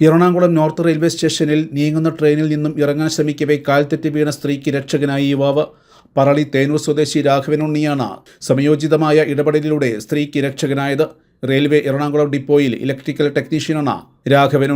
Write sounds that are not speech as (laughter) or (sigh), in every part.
Ernakulam north railway സ്റ്റേഷനിൽ നീങ്ങുന്ന ട്രെയിനിൽ നിന്നും ഇറങ്ങാൻ ശ്രമിക്കവേ കാൽത്തെറ്റി വീണ സ്ത്രീക്ക് രക്ഷകനായി യുവാവ്. പറളി തേനൂർ സ്വദേശി രാഘവനുണ്ണിയാണ് സമയോചിതമായ ഇടപെടലിലൂടെ സ്ത്രീക്ക് രക്ഷകനായത്. റെയിൽവേ എറണാകുളം ഡിപ്പോയിൽ ഇലക്ട്രിക്കൽ ടെക്നീഷ്യനാണ് രാഘവൻ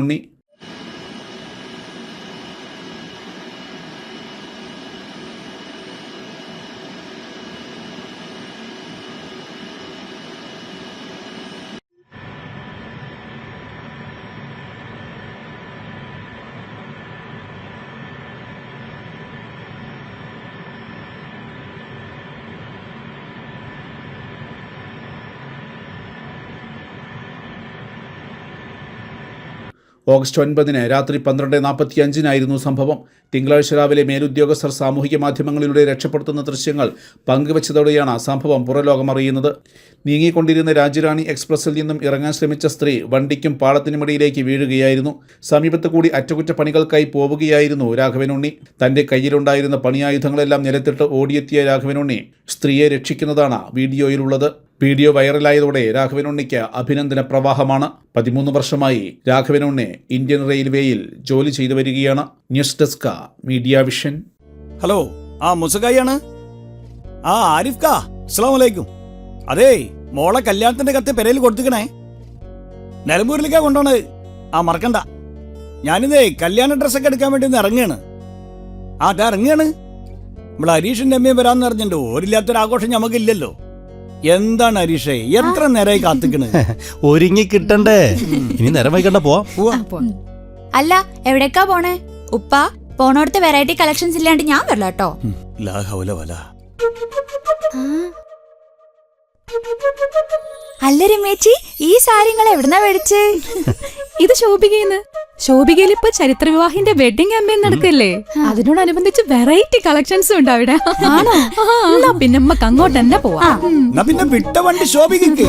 ഓഗസ്റ്റ് ഒൻപതിന് രാത്രി പന്ത്രണ്ട് നാൽപ്പത്തി അഞ്ചിനായിരുന്നു സംഭവം. തിങ്കളാഴ്ച രാവിലെ മേലുദ്യോഗസ്ഥർ സാമൂഹിക മാധ്യമങ്ങളിലൂടെ രക്ഷപ്പെടുത്തുന്ന ദൃശ്യങ്ങൾ പങ്കുവച്ചതോടെയാണ് സംഭവം പുറലോകം അറിയുന്നത് നീങ്ങിക്കൊണ്ടിരുന്ന രാജ്യറാണി എക്സ്പ്രസിൽ നിന്നും ഇറങ്ങാൻ ശ്രമിച്ച സ്ത്രീ വണ്ടിക്കും പാളത്തിനുമിടയിലേക്ക് വീഴുകയായിരുന്നു. സമീപത്ത് കൂടി അറ്റകുറ്റപ്പണികൾക്കായി പോവുകയായിരുന്നു രാഘവനുണ്ണി. തന്റെ കയ്യിലുണ്ടായിരുന്ന പണിയായുധങ്ങളെല്ലാം നിലത്തിട്ട് ഓടിയെത്തിയ രാഘവനുണ്ണി സ്ത്രീയെ രക്ഷിക്കുന്നതാണ് വീഡിയോയിലുള്ളത്. വീഡിയോ വൈറലായതോടെ രാഘവനുണ്ണിക്ക് അഭിനന്ദന പ്രവാഹമാണ്. പതിമൂന്ന് വർഷമായി രാഘവൻ രാഘവനുണ്ണി ഇന്ത്യൻ റെയിൽവേയിൽ ജോലി ചെയ്തു വരികയാണ്. News desk media vision. Hello ആ മുസകായാണ് ആ ആരിഫ് കാ അതെ അതേ മോളെ കല്യാണത്തിന്റെ കത്ത് പെരയിൽ കൊടുത്തിക്കണേ. നിലമ്പൂരിലേക്കാ കൊണ്ടോണത്. ആ മറക്കണ്ട. ഞാനിതേ കല്യാണ ഡ്രസ്സൊക്കെ എടുക്കാൻ വേണ്ടി ഒന്ന് ഇറങ്ങാണ്. ആ ഇറങ്ങുകയാണ് നമ്മൾ ഹരീഷിന്റെ അമ്മയും വരാമെന്ന് അറിഞ്ഞിട്ടുണ്ട് ഓരില്ലാത്തൊരു ആഘോഷം നമുക്കില്ലല്ലോ എന്താണ് ഹരീഷേ എത്ര നേരമായി കാത്തിക്കണ്? (laughs) ഒരുങ്ങി കിട്ടണ്ടേ. ഇനി നേരം വൈകണ്ട പോവാം. പോവാ. അല്ല എവിടേക്കാ പോണേ? ഉപ്പ പോണോടത്തെ വെറൈറ്റി കളക്ഷൻസ് ഇല്ലാണ്ട് ഞാൻ വരില്ല കേട്ടോ. അല്ല രമേച്ചി ഈ സാരിങ്ങൾ എവിടുന്നാ മേടിച്ച്? (laughs) ഇത് ശോഭികയെന്ന് ശോഭികയിൽ ഇപ്പൊ ചരിത്ര വിവാഹിന്റെ വെഡിങ് ക്യാമ്പയിൻ നടക്കല്ലേ അതിനോടനുബന്ധിച്ച് വെറൈറ്റി കളക്ഷൻസും ഉണ്ട് അവിടെ. ആണോ? പിന്നെ നമ്മക്ക് അങ്ങോട്ട് തന്നെ പോവാം. പിന്നെ വിട്ട വണ്ടി ശോഭിക്ക്